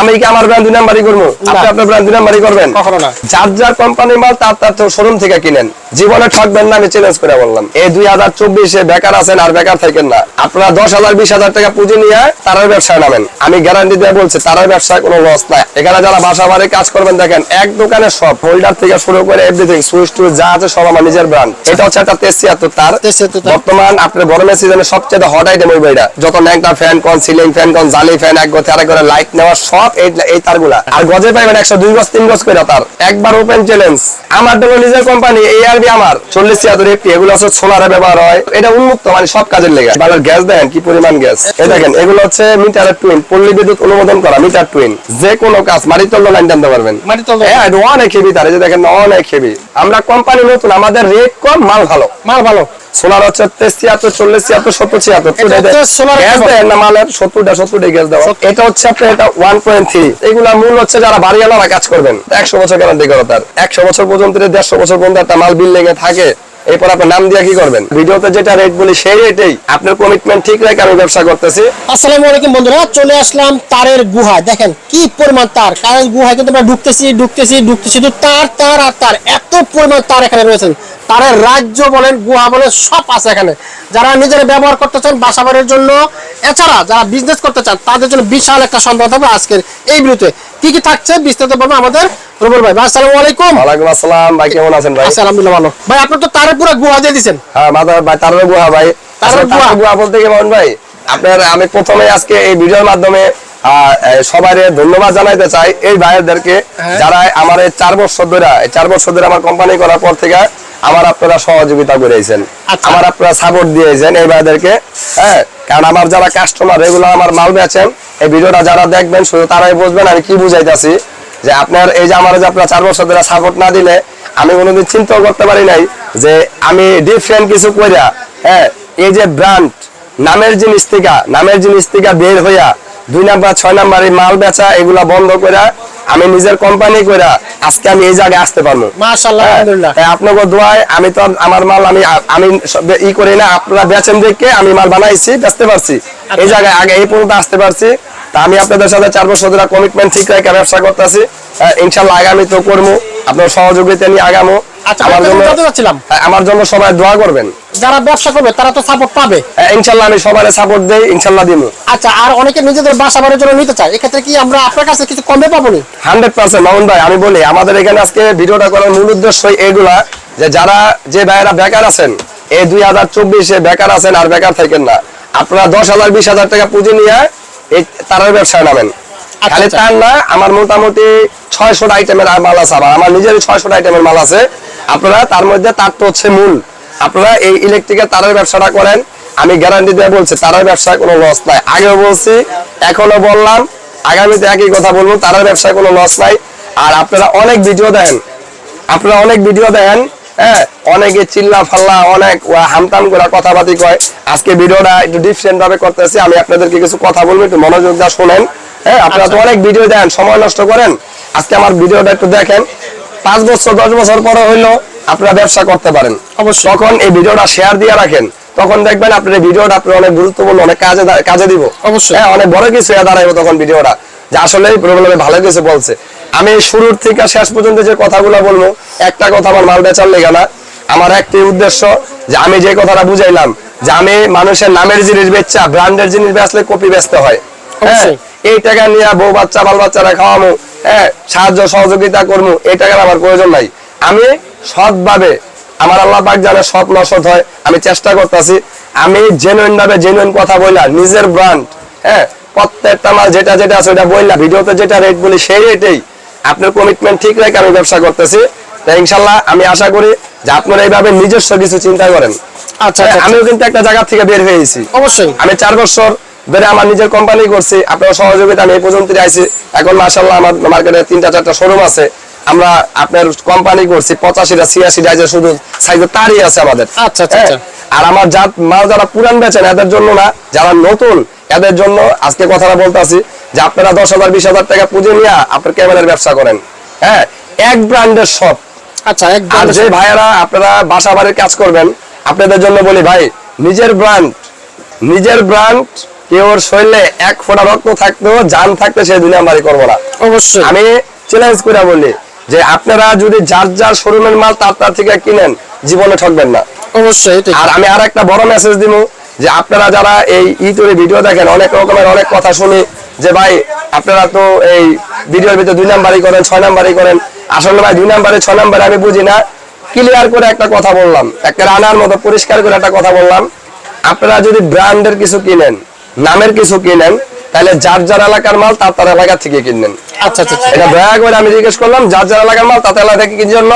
আমি কি আমার ব্র্যান্ড দুই নাম্বারই করব? আপনি আপনার ব্র্যান্ড দুই নাম্বারই করবেন? কখনো না। যার যার কোম্পানির মাল তার তার শোরুম থেকে কিনেন। জীবনে ঠকবেন না আমি চ্যালেঞ্জ করে বললাম। এই দুই হাজার চব্বিশে বেকার আছেন আর বেকার থাকেন না। আপনারা দশ হাজার বিশ হাজার টাকা পুঁজি নিয়ে তারার ব্যবসায় নামেন। আমি গ্যারান্টি দিয়ে বলছি তারার ব্যবসায় কোনো লস নাই। এখানে যারা বাসা বাড়ি কাজ করবেন দেখেন এক দোকানে সব হোল্ডার থেকে শুরু করে এভরিথিং সুইচ টুইচ যা আছে সব আমার নিজের ব্র্যান্ড এটা হচ্ছে একটা তেসিয়াত্তর তার। 73 তার। বর্তমান আপনার গরমের সিজনে সবচেয়ে হট আইটেম ওই বইটা। যত ন্যাংটা ফ্যান কোন সিলিং ফ্যান কোন জালি ফ্যান এক গতে আরেক করে লাইট নেওয়া সব এই এই তারগুলা। আর গজে পাইবেন একশো দুই গজ তিন গজ করে তার। একবার ওপেন চ্যালেঞ্জ আমার তো নিজের কোম্পানি এই আরবি আমার। চল্লিশ ছিয়াত্তর এফপি এগুলো হচ্ছে সোলারে ব্যবহার হয়। এটা উন্মুক্ত মানে সব কাজের লেগে। বাজার গ্যাস দেন কি পরিমাণ গ্যাস। এই দেখেন এগুলো হচ্ছে মিটারের টুইন পল্লী বিদ্যুৎ অনুমোদন করা মিটার টুইন যে কোনো কাজ মাটির তল্ল লাইন টানতে পারবেন। মাটি তল্ল। হ্যাঁ অনেক হেভি তার এই যে দেখেন অনেক হেভি আমরা কোম্পানি নতুন আমাদের রেট কম মাল ভালো। মাল ভালো। সোলার হচ্ছে ছিয়াত্তর চল্লিশ ছিয়াত্তর সত্তর ছিয়াত্তর। Gas cable. না মালের সত্তরটা সত্তরটা গ্যাস দেওয়া। এটা হচ্ছে আপনার এটা ওয়ান পয়েন্ট থ্রি। এগুলা মূল হচ্ছে যারা বাড়িওয়ালারা কাজ করবেন। একশো বছর গ্যারান্টি করো তার। একশো বছর পর্যন্ত দেড়শো বছর পর্যন্ত একটা মাল বিল্ডিং এ থাকে। এরপর আপনার নাম দিয়ে কি করবেন? ভিডিওতে যেটা রেট বলি সেই রেটেই আপনার কমিটমেন্ট ঠিক রেখে আমি ব্যবসা করতেছি। আসসালামু আলাইকুম বন্ধুরা চলে আসলাম তারের গুহা। দেখেন কি পরিমাণ তার। তারের গুহায় কিন্তু আমরা ঢুকতেছি ঢুকতেছি ঢুকতেছি। শুধু তার তার আর তার এত পরিমাণ তার এখানে রয়েছেন তারের রাজ্য বলেন গুহা বলেন সব আছে এখানে। যারা নিজেরা ব্যবহার করতে চান বাসা বাড়ির জন্য এছাড়া যারা বিজনেস করতে চান তাদের জন্য বিশাল একটা সম্পদ হবে আজকের এই ভিডিওতে। কি কি থাকছে বিস্তারিত বলব আমাদের রুবুল ভাই আসসালামু আলাইকুম। ওয়ালাইকুম আসসালাম। ভাই কেমন আছেন ভাই? আলহামদুলিল্লাহ ভালো। ভাই আপনার তো তারের পুরো গুহা দিয়ে দিচ্ছেন হ্যাঁ মাদার ভাই তারের গুহা ভাই তারের গুহা? গুহা বলতে কি মোহন ভাই আপনার আমি প্রথমে আজকে এই ভিডিওর মাধ্যমে সবাই ধন্যবাদ জানাইতে চাই এই হ্যাঁ। যারা আমার এই চার বছর ধরে চার বছর ধরে আমার কোম্পানি করার পর থেকে আমার আপনারা সহযোগিতা করেছেন আচ্ছা। আমার আপনারা সাপোর্ট দিয়েছেন এই ভাইদেরকে হ্যাঁ কারণ আমার যারা কাস্টমার রেগুলার আমার মাল বেচেন এই ভিডিওটা যারা দেখবেন শুধু তারাই বুঝবেন আমি কি বুঝাইতেছি যে আপনার এই যে আমার যে আপনার চার বছর ধরে সাপোর্ট না দিলে আমি কোনোদিন চিন্তাও করতে পারি নাই যে আমি ডিফারেন্ট কিছু কইরা হ্যাঁ এই যে ব্র্যান্ড নামের জিনিস থেকে নামের জিনিস থেকে বের হইয়া দুই নাম্বার ছয় নাম্বার এই মাল বেচা এগুলা বন্ধ কইরা আমি নিজের কোম্পানি কইরা আজকে আমি এই জায়গায় আসতে পারব। মাশাআল্লাহ হ্যাঁ, আলহামদুলিল্লাহ। তাই আপনাকে দোয়ায় আমি তো আমার মাল আমি আমি ই করি না আপনারা বেচেন দেখে আমি মাল বানাইছি বেচতে পারছি। এই জায়গায় আগে এই পর্যন্ত আসতে পারছি। তা আমি আপনাদের সাথে চার বছর ধরে কমিটমেন্ট ঠিক রেখে ব্যবসা করতেছি। ইনশাল্লাহ আগামী তো করব। আপনার সহযোগিতা নিয়ে আগামো। আচ্ছা আমার জন্য হ্যাঁ, আমার জন্য সবাই দোয়া করবেন। যারা ব্যবসা করবে তারা তো সাপোর্ট পাবে। হ্যাঁ, ইনশাল্লাহ আমি সবাই সাপোর্ট দেই ইনশাল্লাহ দিব আচ্ছা আর অনেকে নিজেদের বাসা বাড়ির জন্য নিতে চায়। এক্ষেত্রে কি আমরা আপনার কাছে কিছু কমে পাবো নি? হান্ড্রেড পার্সেন্ট মামুন ভাই আমি বলি আমাদের এখানে আজকে ভিডিওটা করার মূল উদ্দেশ্য এগুলা যে যারা যে ভাইয়েরা বেকার আছেন এই দুই হাজার চব্বিশে বেকার আছেন আর বেকার থাকেন না আপনারা দশ হাজার বিশ হাজার টাকা পুঁজি নিয়ে এই তারার ব্যবসায় নামেন। খালি আচ্ছা। তার না আমার মোটামুটি ছয়শো আইটেমের মাল আছে আবার। আমার নিজেরই ছয়শো আইটেমের মাল আছে। আপনারা তার মধ্যে তার তো হচ্ছে মূল। আপনারা এই ইলেকট্রিকের তারের ব্যবসাটা করেন। আমি গ্যারান্টি দিয়ে বলছি তারের ব্যবসায় কোনো লস নাই। আগেও বলছি এখনও বললাম আগামীতে একই কথা বলব তারের ব্যবসায় কোনো লস নাই। আর আপনারা অনেক ভিডিও দেন আপনারা অনেক ভিডিও দেন হ্যাঁ? অনেকে চিল্লা ফাল্লা অনেক হামতাম করে কথাবার্তি কয়। আজকে ভিডিওটা একটু ডিফারেন্ট ভাবে করতেছি। আমি আপনাদেরকে কিছু কথা বলব একটু মনোযোগ দিয়ে শোনেন। হ্যাঁ আপনারা তো অনেক ভিডিও দেন সময় নষ্ট করেন। আজকে আমার ভিডিওটা একটু দেখেন। পাঁচ বছর দশ বছর পরে হইল আপনারা ব্যবসা করতে পারেন। অবশ্যই। তখন এই ভিডিওটা শেয়ার দিয়ে রাখেন। তখন দেখবেন আপনার এই ভিডিওটা আপনার অনেক গুরুত্বপূর্ণ অনেক কাজে কাজে দিব। অবশ্যই। হ্যাঁ অনেক বড় কিছু দাঁড়াইবো তখন ভিডিওটা। যে আসলে প্রবলেমে ভালো কিছু বলছে। আমি শুরুর থেকে শেষ পর্যন্ত যে কথাগুলো বলব একটা কথা আমার মাল বেচার লেগে না। আমার একটি উদ্দেশ্য যে আমি যে কথাটা বুঝাইলাম যে আমি মানুষের নামের জিনিস বেচা ব্র্যান্ডের জিনিস বেচলে কপি বেচতে হয়। এই টাকা নিয়ে বউ বাচ্চা বাল বাচ্চারা খাওয়ামো হ্যাঁ সাহায্য সহযোগিতা করব এই টাকার আমার প্রয়োজন নাই। আমি সৎভাবে আমার আল্লাহ পাক জানে সৎ নসৎ হয় আমি চেষ্টা করতেছি। আমি জেনুইন ভাবে জেনুইন কথা বললাম নিজের ব্র্যান্ড হ্যাঁ প্রত্যেকটা মাল যেটা যেটা আছে ওটা বললাম ভিডিওতে যেটা রেট বলি সেই রেটেই আপনার কমিটমেন্ট ঠিক রেখে আমি ব্যবসা করতেছি। তাই ইনশাল্লাহ আমি আশা করি যে আপনারা এইভাবে নিজস্ব কিছু চিন্তা করেন। আচ্ছা হ্যাঁ, আচ্ছা। আমিও কিন্তু একটা জায়গা থেকে বের হয়েছি অবশ্যই। আমি চার বছর ধরে আমার নিজের কোম্পানি করছি আপনার সহযোগিতা আমি এই পর্যন্ত আইছি। এখন মাসাল্লাহ আমার মার্কেটে তিনটা চারটা শোরুম আছে। আমরা আপনার কোম্পানি করছি পঁচাশিটা ছিয়াশিটা যে শুধু সাইজে তারই আছে আমাদের। আচ্ছা, আচ্ছা, হ্যাঁ? আচ্ছা। আর আমার জাত মাল যারা পুরান বেচেন এদের জন্য না যারা নতুন এদের জন্য আজকে কথাটা বলতেছি যে আপনারা দশ হাজার বিশ হাজার টাকা পুঁজি নিয়ে আপনার ক্যামেরার ব্যবসা করেন। হ্যাঁ? এক ব্র্যান্ডের সব আচ্ছা আর একদম যে ভাইয়েরা আপনারা বাসা বাড়ির কাজ করবেন আপনাদের জন্য বলি ভাই নিজের ব্র্যান্ড নিজের ব্র্যান্ড ওর শরীরে এক ফোঁটা রক্ত থাকতেও জান থাকতে সে দুই নাম্বারই করব না। অবশ্যই। আমি চ্যালেঞ্জ করে বলি যে আপনারা যদি যার যার শোরুমের মাল তার তার থেকে কিনেন জীবনে ঠকবেন না। অবশ্যই আর আমি আর একটা বড় মেসেজ দিব যে আপনারা যারা এই ইউটিউবে ভিডিও দেখেন অনেক রকমের অনেক কথা শুনি যে ভাই আপনারা তো এই ভিডিওর ভিতরে দুই নাম্বারই করেন ছয় নাম্বারই করেন। আসলে ভাই দুই নাম্বারে ছয় নাম্বারে আমি বুঝি না। ক্লিয়ার করে একটা কথা বললাম একটা রানার মতো পরিষ্কার করে একটা কথা বললাম। আপনারা যদি ব্র্যান্ডের কিছু কিনেন নামের কিছু কিনেন তাহলে যার যার এলাকার মাল তার তার এলাকা থেকে কিনবেন। আচ্ছা আচ্ছা আচ্ছা। এটা দয়া করে আমি জিজ্ঞেস করলাম যার যার এলাকার মাল তাতে এলাকা থেকে জন্য।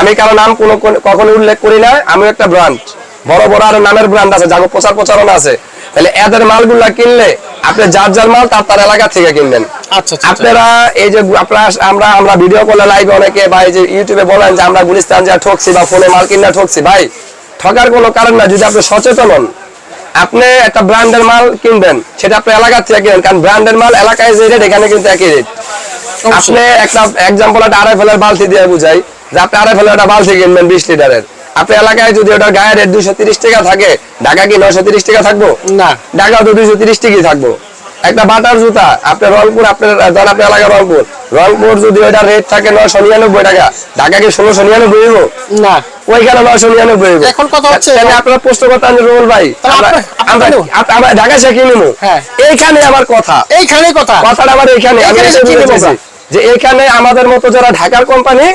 আমি কারও নাম কোনো কখনো উল্লেখ করি না আমি একটা ব্র্যান্ড বড় বড় আরও নামের ব্র্যান্ড আছে যাকে প্রচার প্রচারণা আছে। তাহলে এদের মালগুলা কিনলে আপনি যার যার মাল তার তার এলাকা থেকে কিনবেন। আচ্ছা আচ্ছা, আপনারা এই যে আপনারা আমরা আমরা ভিডিও কলে লাইভে অনেকে বা এই যে ইউটিউবে বলেন যে আমরা গুলিস্তান যা ঠকছি বা ফোনে মাল কিনা ঠকছি ভাই ঠকার কোনো কারণ না যদি আপনি সচেতন হন। আপনি একটা ব্র্যান্ডের মাল কিনবেন সেটা আপনি এলাকা থেকে কিনবেন কারণ ব্র্যান্ডের মাল এলাকায় যে রেট এখানে কিন্তু একই রেট আপনি একটা এক্সাম্পল একটা আড়াই ফেলার বালতি দিয়ে বুঝাই যে আপনি আড়াই ফেলার একটা বালতি কিনবেন বিশ লিটারের। আপনি এলাকায় যদি ওটার গায়ে রেট দুইশো তিরিশ টাকা থাকে ঢাকা কি নয়শো তিরিশ টাকা থাকব? না। ঢাকা তো দুইশো তিরিশ টাকাই থাকব। একটা বাটার জুতা আপনার রংপুর আপনার ধরেন আপনার এলাকা রংপুর। রংপুর যদি ওইটা রেট থাকে নয়শো নিরানব্বই টাকা ঢাকা কি ষোলোশো নিরানব্বই না। ওইখানে নয়শো নিরানব্বই এখন কথা হচ্ছে- তাহলে আপনারা প্রশ্ন করতেন যে রোল ভাই আমরা আপনি- আপনি ঢাকা সে কিনে নেব হ্যাঁ। এইখানে আমার কথা। এইখানে কথা। কথাটা আমার এইখানে। আমি যে এখানে আমাদের মতো যারা ঢাকার কোম্পানি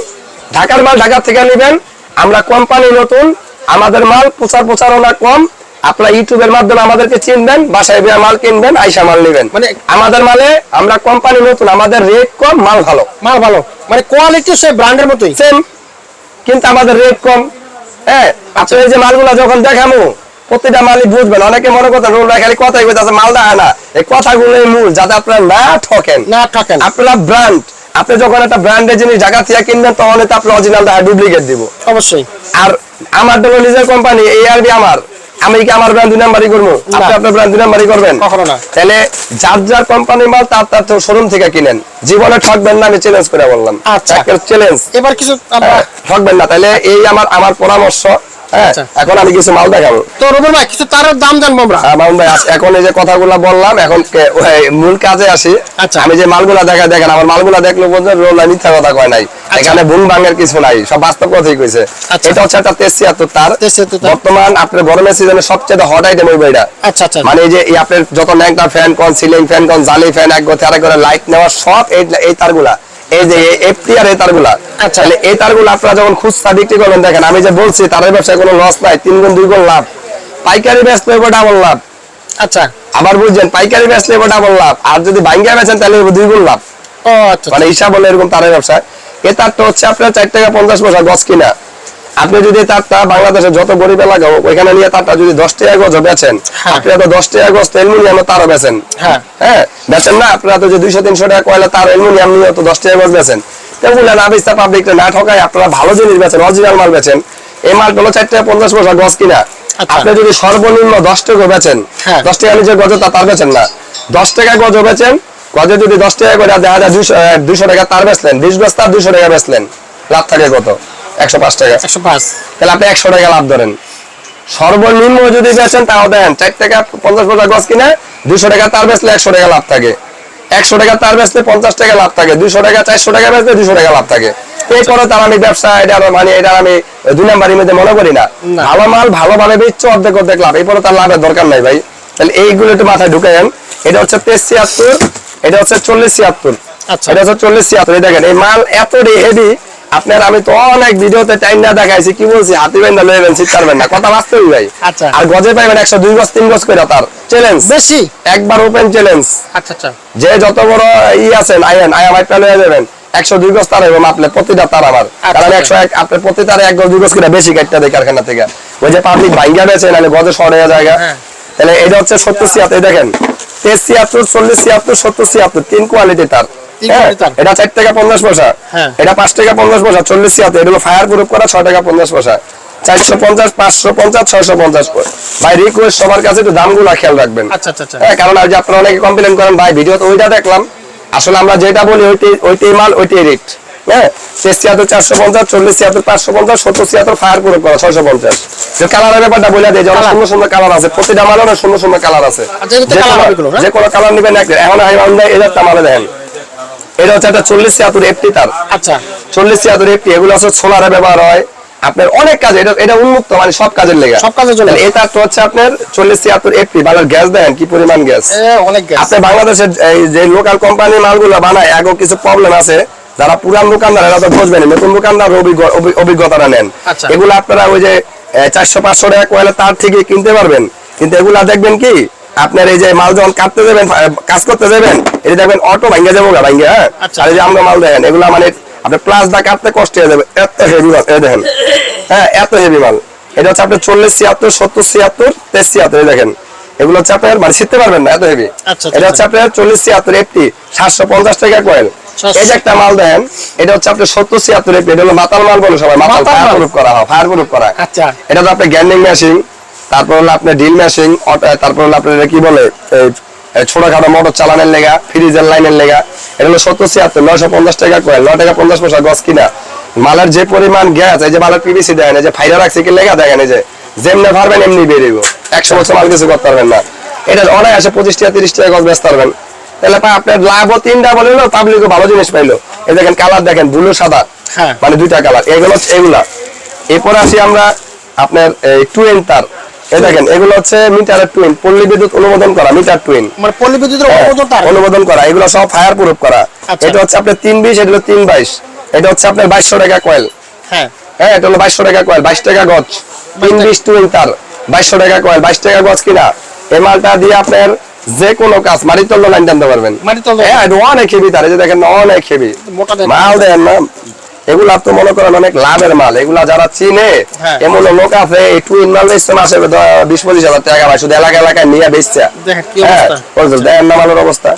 ঢাকার মাল ঢাকা থেকে নেবেন আমরা কোম্পানি নতুন আমাদের মাল প্রচার প্রচারণা কম আপনারা ইউটিউবের মাধ্যমে আমাদেরকে চিনবেন বাসায় গিয়ে মাল কিনবেন আইসা মাল নেবেন। মানে আমাদের মালে আমরা কোম্পানি নতুন আমাদের রেট কম মাল ভালো। মাল ভালো। মানে কোয়ালিটি সে ব্র্যান্ডের মতোই। সেম কিন্তু আমাদের রেট কম। হ্যাঁ আপনি এই যে মালগুলা যখন দেখামু প্রতিটা মালই বুঝবেন। অনেকে মনে করতেন রোল খালি কথাই কইতাছে মাল দেখা না। এই কথাগুলোই মূল যাতে আপনারা না ঠকেন। না ঠকেন। আপনারা ব্র্যান্ড আপনি যখন একটা ব্র্যান্ডের জিনিস জায়গা থেকে কিনবেন তখন তো আপনি অরিজিনাল দেখা ডুপ্লিকেট দিব। অবশ্যই। আর আমার তো নিজের কোম্পানি এই আর আমার। আমি কি আমার ব্র্যান্ড দুই নাম্বারই করব আপনি আপনার ব্র্যান্ড দুই নাম্বারই করবেন কখনো না। তাহলে যার যার কোম্পানির মাল তার তার শোরুম থেকে কিনেন জীবনে ঠকবেন না আমি চ্যালেঞ্জ করে বললাম আচ্ছা। চ্যালেঞ্জ এবার কিছু ঠকবেন না তাহলে এই আমার আমার পরামর্শ হ্যাঁ। এখন আমি কিছু মাল দেখাবো। তো রবির ভাই কিছু তার দাম জানব আমরা? হ্যাঁ, মামুন ভাই এখন এই যে কথাগুলো বললাম এখন মূল কাজে আসি। আচ্ছা। আমি যে মালগুলা দেখা দেখেন আমার মালগুলা দেখলে বলছেন রোলা মিথ্যা কথা কয় নাই। এখানে ভুল ভাঙের কিছু নাই সব বাস্তব কথাই কইছে। আচ্ছা। এটা হচ্ছে একটা তেজ ছিয়াত্তর তার 73 তার। বর্তমান আপনার গরমের সিজনে সবচেয়ে হট আইটেম ওই বইটা। আচ্ছা আচ্ছা। মানে এই যে আপনার যত ন্যাংটা ফ্যান কোন সিলিং ফ্যান কোন জালি ফ্যান এক গতে আরেক করে লাইট নেওয়া সব এই এই তারগুলা। এই যে এফটিআর এই তারগুলা আচ্ছা। তাহলে এই তারগুলো আপনারা যখন খুচরা বিক্রি করবেন দেখেন আমি যে বলছি তারের ব্যবসায় কোনো লস নাই তিন গুণ দুই গুণ লাভ। পাইকারি বেচলে এবার ডাবল লাভ। আচ্ছা। আবার বুঝছেন পাইকারি বেচলে এবার ডাবল লাভ। আর যদি ভাঙ্গিয়া বেচেন তাহলে দুই গুণ লাভ। ও আচ্ছা মানে হিসাব হলো এরকম তারের ব্যবসা এ তারটা হচ্ছে আপনার চার টাকা পঞ্চাশ পয়সা গছ কিনা। আপনি যদি তারটা বাংলাদেশের যত গরিব এলাকা হোক ওইখানে নিয়ে তারটা যদি দশ টাকা গজ বেচেন হ্যাঁ। আপনি তো দশ টাকা গজ অ্যালুমিনিয়াম তারও বেচেন হ্যাঁ। হ্যাঁ বেচেন না আপনারা তো যে দুইশো তিনশো টাকা কয়লা তার অ্যালুমিনিয়াম নিয়ে তো দশ টাকা গজ বেচেন তেমন না বেচতে পাবলিক না ঠকায় আপনারা ভালো জিনিস বেচেন অরিজিনাল মাল বেচেন এই মাল হলো চার টাকা পঞ্চাশ পয়সা গজ কিনা আচ্ছা। আপনি যদি সর্বনিম্ন দশ টাকা বেচেন হ্যাঁ। দশ টাকা নিচে গজ তার বেচেন না দশ টাকা গজ বেচেন গজে যদি দশ টাকা করে দেখা যায় দুইশো দুইশো টাকা তার বেচলেন বিশ গজ তার দুইশো টাকা বেচলেন লাভ থাকে কত একশো পাঁচ টাকা। একশো পাঁচ। তাহলে আপনি একশো টাকা লাভ ধরেন। সর্বনিম্ন যদি বেচেন তাও দেন। চার টাকা পঞ্চাশ পয়সা গজ কিনে দুইশো টাকা তার বেচলে একশো টাকা লাভ থাকে। একশো টাকা তার বেচলে পঞ্চাশ টাকা লাভ থাকে। দুইশো টাকা চারশো টাকা বেচলে দুইশো টাকা লাভ থাকে। এরপরে তার আমি ব্যবসা এটা আমার মানে এটা আমি দুই নাম্বারের মধ্যে মনে করি না। ভালো মাল ভালোভাবে বেচছো অর্ধেক অর্ধেক লাভ। এরপরে তার লাভের দরকার নাই ভাই। তাহলে এইগুলো একটু মাথায় ঢুকাইন এটা হচ্ছে তেইশ ছিয়াত্তর এটা হচ্ছে চল্লিশ ছিয়াত্তর। আচ্ছা। এটা হচ্ছে চল্লিশ ছিয়াত্তর। দেখেন এই মাল এত হেভি আপনার আমি তো অনেক ভিডিওতে টাইম না দেখাইছি কি বলছি? হাতি বেন্দা লইবেন শীত পারবেন না। কথা বাস্তবই ভাই। আচ্ছা। আর গজে পাইবেন একশো দুই গজ তিন গজ করে তার। চ্যালেঞ্জ বেশি? একবার ওপেন চ্যালেঞ্জ আচ্ছা আচ্ছা। যে যত বড় ই আছেন আইন আই আমার লয়ে যাবেন। একশো দুই গজ তার এবং আপনি প্রতিটা তার আমার। কারণ একশো এক আপনি প্রতি তারে এক গজ দুই গজ করে বেশি কাটতে দেয় কারখানা থেকে। ওই যে পাবলিক ভাঙ্গা বেছে নাহলে গজে সরে জায়গা। হ্যাঁ। তাহলে এটা হচ্ছে সত্তর ছিয়াত্তর এই দেখেন। তেইশ ছিয়াত্তর চল্লিশ ছিয়াত্তর সত্তর ছিয়াত্তর তিন কোয়ালিটি তার। হ্যাঁ, এটা চার টাকা পঞ্চাশ পয়সা। হ্যাঁ। এটা পাঁচ টাকা পঞ্চাশ পয়সা চল্লিশ এটা হলো ফায়ার প্রুফ করা ছয় টাকা পঞ্চাশ পয়সা। চারশো পঞ্চাশ পাঁচশো পঞ্চাশ ছয়শো পঞ্চাশ ভাই রিকোয়েস্ট সবার কাছে একটু দামগুলো খেয়াল রাখবেন। আচ্ছা আচ্ছা আচ্ছা। হ্যাঁ কারণ আর যে আপনারা অনেকে কমপ্লেন করেন ভাই ওইটা দেখলাম। আসলে আমরা যেটা বলি ওইটাই ওইটাই মাল ওইটাই রেট হ্যাঁ তেইশ ছিয়াত্তর চারশো পঞ্চাশ চল্লিশ ছিয়াত্তর পাঁচশো পঞ্চাশ সত্তর ছিয়াত্তর ফায়ার প্রয়োগ করা ছয়শো পঞ্চাশ। যে কালারের ব্যাপারটা বলে দিই যে অনেক Colour। সুন্দর সুন্দর কালার আছে প্রতিটা মালের সুন্দর সুন্দর কালার আছে। যে কোনো- কালার নিবেন এখন হাই মাউন্ট এই একটা মালে দেখেন। এটা হচ্ছে একটা চল্লিশ ছিয়াত্তর এফটি তার। আচ্ছা। চল্লিশ ছিয়াত্তর এফটি এগুলো হচ্ছে সোলারে ব্যবহার হয়। আপনার অনেক কাজে এটা এটা উন্মুক্ত মানে সব কাজের লেগে। সব কাজের জন্য। এটা তো হচ্ছে আপনার চল্লিশ ছিয়াত্তর এফটি বাংলার গ্যাস দেন কি পরিমাণ গ্যাস? অনেক গ্যাস। আপনি বাংলাদেশের এই যে লোকাল কোম্পানি মালগুলো বানায় কিছু প্রবলেম আছে। যারা পুরান দোকানদার এরা তো বুঝবেন নতুন দোকানদার অভিজ্ঞ- অভি- অভিজ্ঞতাটা নেন। আচ্ছা। এগুলো আপনারা ওই যে চারশো পাঁচশো টাকা কয়েলে তার থেকে কিনতে পারবেন। কিন্তু এগুলা দেখবেন কি আপনার এই যে মাল যখন কাটতে যাবেন কাজ করতে যাবেন এটা দেখবেন অটো ভাঙ্গে যাব গা ভাঙ্গে হ্যাঁ? আচ্ছা। আর এই যে আমরা মাল দেখেন এগুলা মানে আপনার প্লাস দা কাটতে কষ্ট হয়ে যাবে এত হেভি মাল এই দেখেন। হ্যাঁ এত হেভি মাল। এটা হচ্ছে আপনার চল্লিশ ছিয়াত্তর সত্তর ছিয়াত্তর তেইশ ছিয়াত্তর দেখেন। এগুলো হচ্ছে আপনার মানে শিখতে পারবেন না এত হেভি আচ্ছা, এটা হচ্ছে আপনার চল্লিশ ছিয়াত্তর একটি সাতশো পঞ্চাশ টাকা কয়েল এই যে একটা মাল দেন এটা হচ্ছে আপনার সত্তর ছিয়াত্তর একটি এটা হলো মাতাল মাল বলে সবাই মাতাল ফায়ার। প্রুফ করা হয় ফায়ার প্রুফ করা আচ্ছা। এটা তো আপনার গ্যান্ডিং মেশিন তারপর হলো আপনার ডিল মেশিন তারপর হলো আপনার কি বলে? ছোটখাটো মোটর চালানোর লেগা ফ্রিজের লাইনের লেগা। এটা হলো সত্তর ছিয়াত্তর নয়শো পঞ্চাশ টাকা কয়েল নয় টাকা পঞ্চাশ পয়সা গছ কিনা। মালের যে পরিমাণ গ্যাস এই যে মালের পিভিসি দেন এই যে ফাইডা রাখছে কি লেগা দেখেন এই যে যেমনি পারবেন এমনি বেরিয়ে একশো বছর মাল কিছু করতে পারবেন না। এটা অনেক আছে পঁচিশ টাকা তিরিশ টাকা গছ বেচতে পারবেন। তাহলে আপনার লাভও তিনটা বলে পাবলিকও ভালো জিনিস পাইলো। এই দেখেন কালার দেখেন ব্লু সাদা। হ্যাঁ। মানে দুইটা কালার এগুলো এগুলা। এরপরে আসি আমরা আপনার টুইন তার এই দেখেন এগুলো হচ্ছে মিটারের টুইন পল্লী বিদ্যুৎ অনুমোদন করা মিটার টুইন মানে পল্লী বিদ্যুতের অনুমোদন তার। অনুমোদন করা এগুলো সব ফায়ার প্রুফ করা। আচ্ছা। এটা হচ্ছে আপনার তিন বিশ এটা তিন বাইশ। এটা হচ্ছে আপনার বাইশশো টাকা কয়েল হ্যাঁ। হ্যাঁ এটা হলো বাইশশো টাকা কয়েল বাইশ টাকা গজ। তিন বিশ টুইন তার বাইশশো টাকা কয়েল বাইশ টাকা গজ কিনা? এই মালটা দিয়ে আপনার যে কোনো কাজ মাটির তল্ল লাইন টানতে পারবেন। মাটির হ্যাঁ অনেক হেভি তার এই যে দেখেন অনেক হেভি মাল দেন না। এগুলা তো মনে করেন অনেক লাভের মাল। এগুলা যারা চিনে হ্যাঁ। এমন লোক আছে বেচতে মাসে দ- বিশ পঁচিশ হাজার টাকা পায় শুধু এলাকা এলাকায় নিয়ে বেচছে। দেখেন হ্যাঁ না মালের অবস্থা।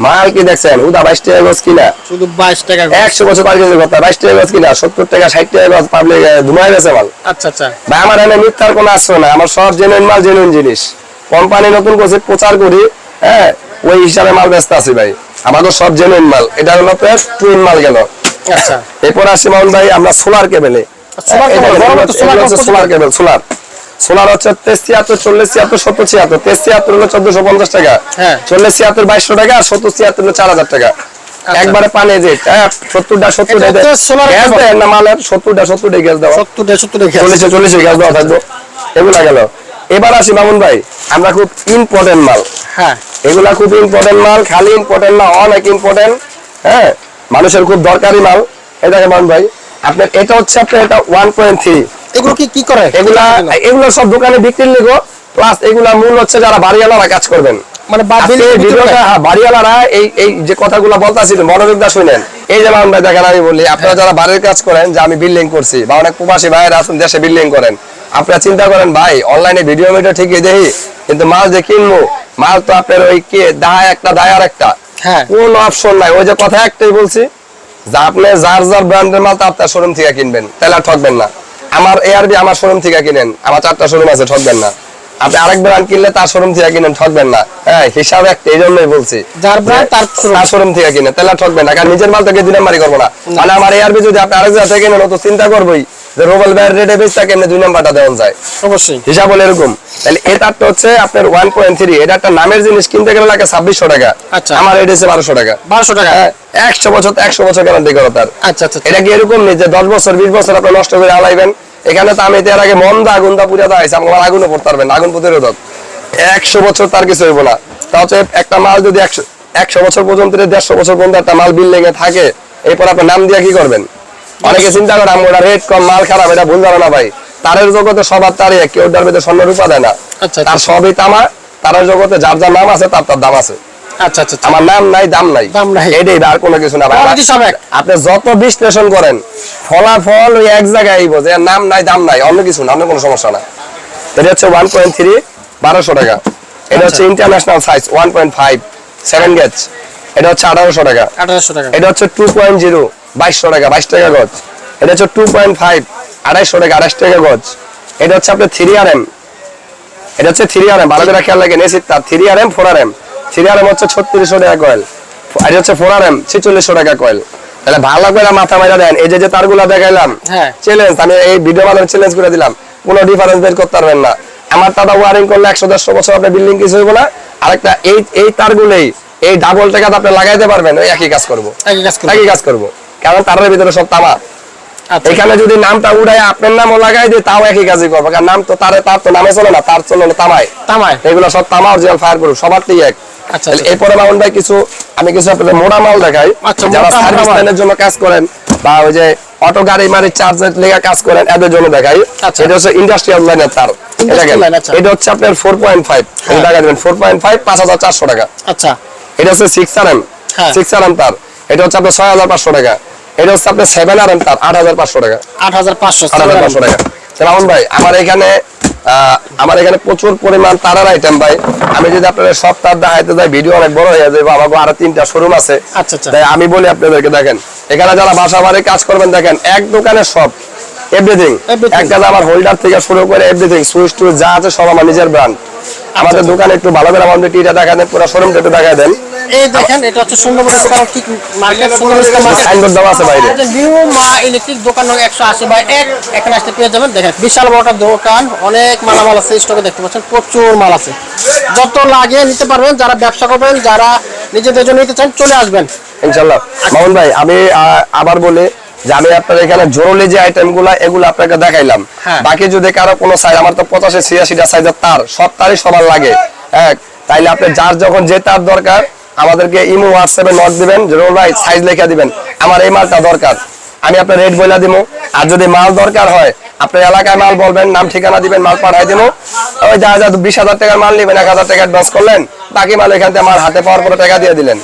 মাল কি দেখছেন? উদা বাইশ টাকা গজ কিনা? শুধু বাইশ টাকা একশো বছর পার কেজি কথা বাইশ টাকা গজ কিনা? সত্তর টাকা ষাট টাকা গজ পাবলিক ধুমায় গেছে মাল। আচ্ছা আচ্ছা। বা আমার এনে মিথ্যার কোনো আশ্রয় না আমার সব জেনুইন মাল জেনুইন জিনিস। কোম্পানি নতুন করছে প্রচার করি হ্যাঁ ওই হিসাবে মাল ব্যস্ত আছি ভাই। আমাদের সব জেনুইন মাল। এটা হলো টুইন মাল গেল। আচ্ছা। এরপর আসি মাউন্ট ভাই আমরা সোলার কেবেলে cable solar cable solar solar হচ্ছে তেইশ ছিয়াত্তর চল্লিশ ছিয়াত্তর সত্তর ছিয়াত্তর। তেইশ ছিয়াত্তর হলো চোদ্দশো পঞ্চাশ টাকা। হ্যাঁ। চল্লিশ ছিয়াত্তর বাইশশো টাকা আর সত্তর ছিয়াত্তর হলো চার হাজার টাকা। একবারে পানি যে হ্যাঁ সত্তরটা গ্যাস দেয় না মালের সত্তরটা সত্তরটা গ্যাস দেওয়া। চল্লিশে চল্লিশে গ্যাস দেওয়া থাকব। এগুলা গেল। এবার আসি মামুন ভাই আমরা খুব ইম্পর্টেন্ট মাল। হ্যাঁ। এগুলা খুব ইম্পর্টেন্ট মাল খালি ইম্পর্টেন্ট না অনেক ইম্পর্টেন্ট হ্যাঁ। মানুষের খুব দরকারি মাল। এটা কেমন ভাই আপনার এটা হচ্ছে আপনার এটা ওয়ান পয়েন্ট থ্রি এগুলো কি কি করে? এগুলা এগুলো সব দোকানে বিক্রির লিগো প্লাস এগুলা মূল হচ্ছে যারা বাড়িওয়ালারা কাজ করবেন। মানে হ্যাঁ, বাড়িওয়ালারা এই এই যে কথাগুলো বলতাছি মনোযোগ দা শুনেন। এই যে দেখেন আমি বলি আপনারা যারা বাড়ির কাজ করেন যে আমি বিল্ডিং করছি বা অনেক প্রবাসী ভাইয়ের আছেন দেশে বিল্ডিং করেন আপনারা চিন্তা করেন ভাই অনলাইনে ভিডিও মিডিও ঠিকই দেখি কিন্তু মাল যে কিনবো মাল তো আপনার ওই কে দায় একটা দায় আর একটা হ্যাঁ। কোন অপশন নাই। ওই যে কথা একটাই বলছি যে আপনি যার যার ব্র্যান্ডের মাল আপনার শোরুম থেকে কিনবেন তাহলে আর ঠকবেন না। আমার এআরবি আমার শোরুম থেকে কিনেন আমার চারটা শোরুম আছে ঠকবেন না। আপনি আরেক ব্র্যান্ড কিনলে তার শোরুম থেকে কিনেন ঠকবেন না। হ্যাঁ হিসাব একটা এই জন্যই বলছি। যার brand তার শোরুম থেকে কিনে তাহলে ঠকবেন না কারণ নিজের মাল থেকে দুই নাম্বারই করব না। মানে আমার এআরবি যদি আপনি আরেক জায়গা থেকে কিনেন ও তো চিন্তা করবোই। যে রোবেল ব্যার রেটে বেচটা কেমনে দুই নাম্বারটা দেওয়া যায়? অবশ্যই। হিসাব হলো এরকম। তাহলে এটারটা হচ্ছে আপনার ওয়ান পয়েন্ট থ্রি এটা একটা নামের জিনিস কিনতে গেলে লাগে ছাব্বিশশো টাকা। আচ্ছা। আমার রেট হচ্ছে বারোশো টাকা। বারোশো টাকা? হ্যাঁ একশো বছর একশো বছর গ্যারান্টি করো তার। আচ্ছা আচ্ছা আচ্ছা। এটা কি এরকম নেই যে দশ বছর বিশ বছর আপনি নষ্ট করে আলাইবেন? এখানে তো আমি এর আগে মন্দা আগুন দা পুরা দাঁড়াইছে আমার আগুনও পড়তে পারবেন আগুন প্রতিরোধক। একশো বছর তার কিছু হইব না। তা হচ্ছে একটা মাল যদি একশো একশো বছর পর্যন্ত দেড়শো বছর পর্যন্ত একটা মাল বিল্ডিং এ থাকে এরপর আপনার নাম দিয়ে কি করবেন? অনেকে চিন্তা করে আমরা রেট কম মাল খারাপ এটা ভুল ধারণা ভাই। তারের জগতে সবার তারই এক, কেউ তার ভিতরে স্বর্ণ রূপা দেয় না। আচ্ছা তার সবই তামা তারের জগতে যার যার নাম আছে তার তার দাম আছে। আচ্ছা আচ্ছা আচ্ছা। আমার নাম নাই দাম নাই। দাম নাই। এটাই আর কোনো কিছু না ভাই। Quality সব এক। আপনি যত বিশ্লেষণ করেন ফলাফল ওই এক জায়গায় আইব যে নাম নাই দাম নাই অন্য কিছু না অন্য কোনো সমস্যা না। এটা হচ্ছে ওয়ান পয়েন্ট থ্রি বারোশো টাকা। এটা হচ্ছে international size one point five seven gauge এটা হচ্ছে আঠারোশো টাকা। আঠারোশো টাকা। এটা হচ্ছে টু পয়েন্ট জিরো বাইশশো টাকা বাইশ টাকা গজ। এটা হচ্ছে টু পয়েন্ট ফাইভ আড়াইশো টাকা আড়াইশ টাকা গজ। এটা হচ্ছে আপনার থ্রি আর এম এটা হচ্ছে থ্রি আর এম ভালো করে খেয়াল রাখেন এসি তার three R M four R M three R M হচ্ছে ছত্রিশশো টাকা কয়েল এটা হচ্ছে ফোর আর এম ছেচল্লিশশো টাকা কয়েল তাহলে ভালো করে মাথা মাইরা দেন এই যে যে তারগুলা দেখাইলাম হ্যাঁ। চ্যালেঞ্জ আমি এই ভিডিও মাধ্যমে চ্যালেঞ্জ করে দিলাম। কোনো ডিফারেন্স বের করতে পারবেন না। আমার দাদা ওয়ারিং করলে একশো দেড়শো বছর আপনার বিল্ডিং কিছু হইব না। আরেকটা এই এই তারগুলোই এই ডাবল টাকা আপনি লাগাইতে পারবেন ওই একই কাজ করব। একই কাজ করবে। একই কাজ করব। কারণ তারের ভিতরে সব তামা। আচ্ছা। এখানে যদি নামটা উড়াই আপনার নামও লাগাই দিই তাও একই কাজই করব। কারণ নাম তো তারে তার তো নামে চলে না তার চলে না তামায়। তামায়। এগুলো সব তামা অরিজিনাল ফায়ার প্রুফ সবারই এক। আচ্ছা, আচ্ছা। এরপরে মামুন ভাই কিছু আমি কিছু আপনাদের মোড়া মাল দেখাই। আচ্ছা, যারা সার্ভিস। লাইনের জন্য কাজ করেন বা ওই যে অটো গাড়ি মারি চার্জের লেগে কাজ করেন এদের জন্য দেখাই। এটা হচ্ছে ইন্ডাস্ট্রিয়াল লাইনের তার। এটা হচ্ছে আপনার ফোর পয়েন্ট ফাইভ। টাকা দেবেন ফোর পয়েন্ট ফাইভ পাঁচ হাজার চারশো টাকা। আচ্ছা। এটা হচ্ছে সিক্স আর এম হ্যাঁ। সিক্স আর এম তার। এটা হচ্ছে আপনার ছয় হাজার পাঁচশো টাকা। এটা হচ্ছে আপনার সেভেন আর এম আট হাজার পাঁচশো টাকা। আট হাজার পাঁচশো আট হাজার পাঁচশো টাকা। রাহুল ভাই আমার এখানে আমার এখানে প্রচুর পরিমাণ তারার আইটেম ভাই। আমি যদি আপনাদের সব তার দেখাইতে যাই ভিডিও অনেক বড় হয়ে যাবে আমার আরও তিনটা শোরুম আছে। আচ্ছা, আচ্ছা। তাই আমি বলি আপনাদেরকে দেখেন এখানে যারা বাসা বাড়ি কাজ করবেন দেখেন এক দোকানে সব এভরিথিং। এক কাজ আমার হোল্ডার থেকে শুরু করে এভরিথিং সুইচ টুইচ যা আছে সব আমার নিজের ব্র্যান্ড আমাদের আচ্ছা। দোকানে একটু ভালো করে আমাদের টিটা দেখা দেন পুরো শোরুমটা একটু দেখা দেন। এই দেখেন এটা হচ্ছে ঠিক মার্কেট মার্কেট সাইনবোর্ড দেওয়া আছে বাইরে। নিউ মা ইলেকট্রিক দোকান নং একশো আশি বাই এক এখানে আসতে পেয়ে যাবেন। দেখেন বিশাল বড় একটা দোকান অনেক মালামাল আছে স্টকে দেখতে পাচ্ছেন প্রচুর মাল আছে। যত লাগে নিতে পারবেন যারা ব্যবসা করবেন যারা নিজেদের জন্য নিতে চান চলে আসবেন। ইনশাল্লাহ। মামুন ভাই আমি আহ, আবার বলি যে আমি আপনার এখানে জরুরি যে আইটেমগুলা এগুলো আপনাকে দেখাইলাম। হ্যাঁ। বাকি যদি কারও কোনো সাইজ আমার তো পঁচাশি ছিয়াশিটা সাইজের তার সব তারই সবার লাগে। হ্যাঁ তাইলে আপনি যার যখন যে তার দরকার আমাদেরকে ইমো হোয়াটসঅ্যাপে নোট দিবেন জরুর ভাই সাইজ লেখা দিবেন আমার এই মালটা দরকার। আমি আপনার রেট বইলা দিব আর যদি মাল দরকার হয় আপনার এলাকায় মাল বলবেন নাম ঠিকানা দিবেন মাল পাঠাই দিব ওই যা যা বিশ হাজার টাকার মাল নেবেন এক হাজার টাকা অ্যাডভান্স করলেন বাকি মাল এখান থেকে আমার হাতে পাওয়ার পরে টাকা দিয়ে দিলেন।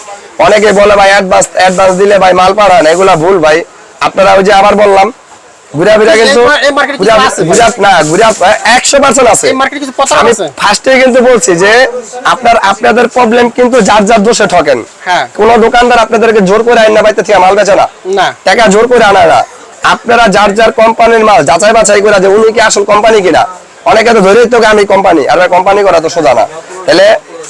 অনেকে বলে ভাই অ্যাডভান্স অ্যাডভান্স দিলে ভাই মাল পাঠান এগুলা ভুল ভাই। আপনারা ওই যে আবার বললাম ঘুরা ফিরা কিন্তু না ঘুরা একশো পার্সেন্ট আছে। আমি ফার্স্টে কিন্তু বলছি যে আপনার আপনাদের প্রবলেম কিন্তু যার যার দোষে ঠকেন। হ্যাঁ। কোন দোকানদার আপনাদেরকে জোর করে আইন না পাইতে থেকে মাল বেচে না। না। টাকা জোর করে আনা না। আপনারা যার যার কোম্পানির মাল যাচাই বাছাই করে যে উনি কি আসল কোম্পানি কিনা অনেকে তো ধরেই তো আমি কোম্পানি আর কোম্পানি করা তো সোজা না। তাহলে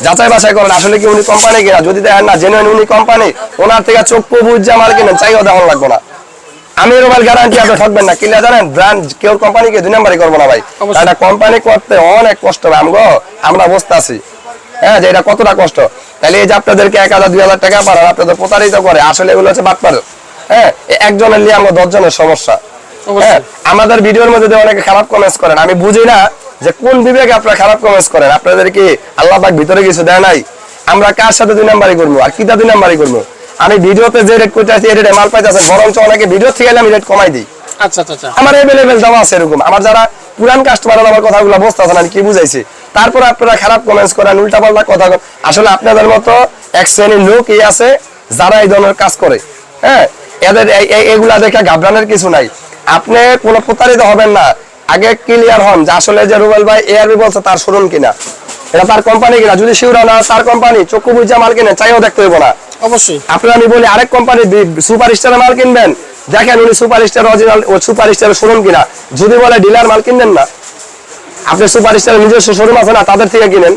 যাচাই বাছাই করেন আসলে কি উনি কোম্পানি কিনা? যদি দেখেন না জেনুইন উনি কোম্পানি ওনার থেকে চক্ষু বুঝা মাল কিনেন চাইও দেখানো লাগবো না। আমি মোবাইল গ্যারান্টি আপনি ঠকবেন না। কিনা জানেন? ব্র্যান্ড কেউ কোম্পানিকে দুই নাম্বারই করব না ভাই। একটা কোম্পানি করতে অনেক কষ্ট ভাই আমগো আমরা বসতে আছি হ্যাঁ যে এটা কতটা কষ্ট। তাহলে এই যে আপনাদেরকে এক হাজার দুই হাজার টাকা পাঠান আপনাদের প্রতারিত করে আসলে এগুলো হচ্ছে বাটপার। হ্যাঁ একজনের নিয়ে আমরা দশজনের সমস্যা। হ্যাঁ আমাদের ভিডিওর মধ্যে দিয়ে অনেকে খারাপ কমেন্টস করেন আমি বুঝি না যে কোন বিবেকে আপনারা খারাপ কমেন্টস করেন। আপনাদের কি আল্লাহ পাক ভিতরে কিছু দেয় নাই? আমরা কার সাথে দুই নাম্বারই করব? আর কিটা দুই নাম্বারই করব? আমি ভিডিওতে যে রেট করতে আছি এই রেটে মাল পাইতেছেন বরঞ্চ অনেকে ভিডিও থেকে আমি রেট কমাই দিই। আচ্ছা আচ্ছা আচ্ছা। আমার এভেলেবেল দেওয়া আছে এরকম। আমার যারা পুরান কাস্টমার আমার কথাগুলো বুঝতে আছেন আমি কি বুঝাইছি? তারপর আপনারা খারাপ কমেন্টস করেন উল্টা পাল্টা কথা। আসলে আপনাদের মতো এক শ্রেণির লোকই আছে যারা এই ধরনের কাজ করে। হ্যাঁ? এদের এই- এই- এগুলা দেখে ঘাবড়ানোর কিছু নাই। আপনি কোনো প্রতারিত হবেন না। আগে ক্লিয়ার হন যে আসলে যে রুবেল ভাই এআরবি বলছে তার শোরুম কিনা। এটা তার কোম্পানি কিনা? যদি শিউরা না তার কোম্পানি চক্ষু বুঝা মাল কিনে চাইও দেখতে হইব না। অবশ্যই। আপনার আমি বলি আরেক কোম্পানি সুপার স্টারের মাল কিনবেন। দেখেন উনি সুপার স্টার অরিজিনাল ও সুপার স্টারের শোরুম কিনা। যদি বলে ডিলার মাল কিনবেন না আপনি সুপার স্টারের নিজস্ব শোরুম আছে না তাদের থেকে কিনেন।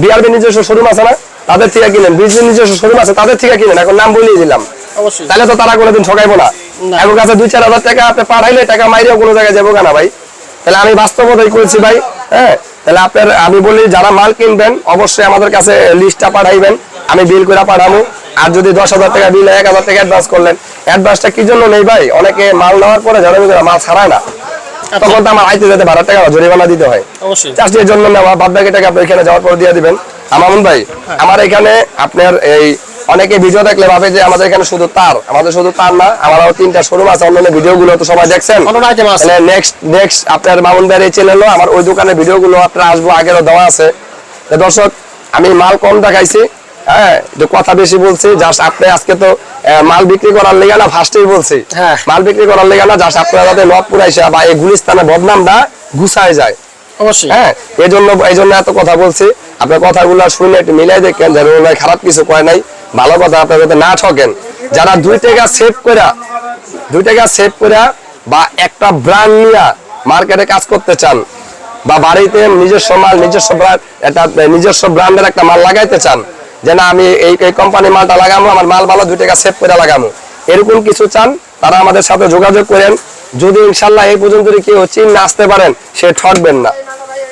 বিআরবি নিজস্ব শোরুম আছে না তাদের থেকে কিনেন। বিজলি নিজস্ব শোরুম আছে তাদের থেকে কিনেন। এখন নাম বলিয়ে দিলাম। অবশ্যই। তাহলে তো তারা কোনোদিন ঠকাইবো না। না। এখন কাছে দুই চার হাজার টাকা আপনি পাঠাইলে টাকা মাইরেও কোনো জায়গায় যাব না ভাই? তাহলে আমি বাস্তবতাই করেছি ভাই। হ্যাঁ তাহলে আপনার আমি বলি যারা মাল কিনবেন অবশ্যই আমাদের কাছে লিস্টটা পাঠাইবেন আমি বিল করে পাঠাবো। আর যদি দশ হাজার টাকা বিল এক হাজার টাকা অ্যাডভান্স করলেন। অ্যাডভান্সটা কি জন্য নেই ভাই? অনেকে মাল নেওয়ার পরে যারা মাল ছাড়ায় না। তখন তো আমার আইতে যেতে বারো টাকা জরিমানা দিতে হয়। চাষির জন্য নেওয়া বাদ বাকি টাকা আপনি এখানে যাওয়ার পর দিয়ে দিবেন। আমামুন ভাই আমার এখানে আপনার এই অনেকে ভিডিও দেখলে ভাবে যে আমাদের এখানে শুধু তার। আমাদের শুধু তার না আমার তিনটা শোরুম আছে অন্যান্য ভিডিও গুলো তো সবাই দেখছেন। নেক্সট নেক্সট আপনার মামুন ভাইয়ের এই চ্যানেলও আমার ওই দোকানের ভিডিও গুলো আপনার আসব আগেরও দেওয়া আছে। দর্শক আমি মাল কম দেখাইছি হ্যাঁ কথা বেশি বলছি জাস্ট আপনি আজকে তো মাল বিক্রি করার লেগে না ফার্স্টেই বলছি। হ্যাঁ। মাল বিক্রি করার লেগে না জাস্ট আপনারা যাতে নব পুরাইসা বা এই গুলিস্তানে বদনামটা গুছায় যায়। অবশ্যই। হ্যাঁ এই জন্য এই জন্য এত কথা বলছি। আপনার কথাগুলো শুনে একটু মিলাই দেখেন খারাপ কিছু করে নাই। ভালো কথা আপনার যাতে না ঠকেন। যারা দুই টাকা সেভ করে দুই টাকা সেভ করে বা একটা ব্র্যান্ড নিয়ে মার্কেটে কাজ করতে চান বা বাড়িতে নিজস্ব মাল, নিজস্ব ব্র্যান্ড একটা, নিজস্ব ব্র্যান্ডের একটা মাল লাগাইতে চান, যে না, আমি এই এই কোম্পানি মালটা লাগাবো আমার মাল ভালো দুই টাকা সেভ করে লাগাবো এরকম কিছু চান, তারা আমাদের সাথে যোগাযোগ করেন। যদি ইনশাল্লাহ এই পর্যন্ত কেউ না আসতে পারেন, সে ঠকবেন না।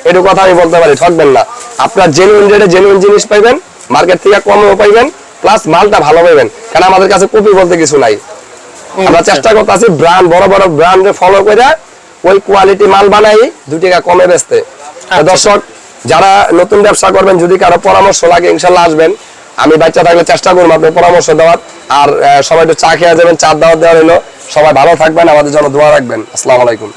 এটুকু কথা আমি বলতে পারি, ঠকবেন না। আপনার জেনুইন রেটে জেনুইন জিনিস পাইবেন মার্কেট থেকে কমও পাইবেন প্লাস মালটা ভালো পাইবেন কারণ আমাদের কাছে কপি বলতে কিছু নাই। আমরা চেষ্টা করতেছি ব্র্যান্ড বড় বড় ব্র্যান্ডে ফলো করে ওই কোয়ালিটি মাল বানাই দু টাকা কমে বেচতে। তো দর্শক যারা নতুন ব্যবসা করবেন যদি কারও পরামর্শ লাগে ইনশাল্লাহ আসবেন। আমি বাচ্চা থাকলে চেষ্টা করব আপনার পরামর্শ দেওয়ার। আর সবাই একটু চা খেয়ে যাবেন চা দাওয়াত দেওয়া হলো সবাই ভালো থাকবেন আমাদের জন্য দোয়া রাখবেন। আসসালামু আলাইকুম।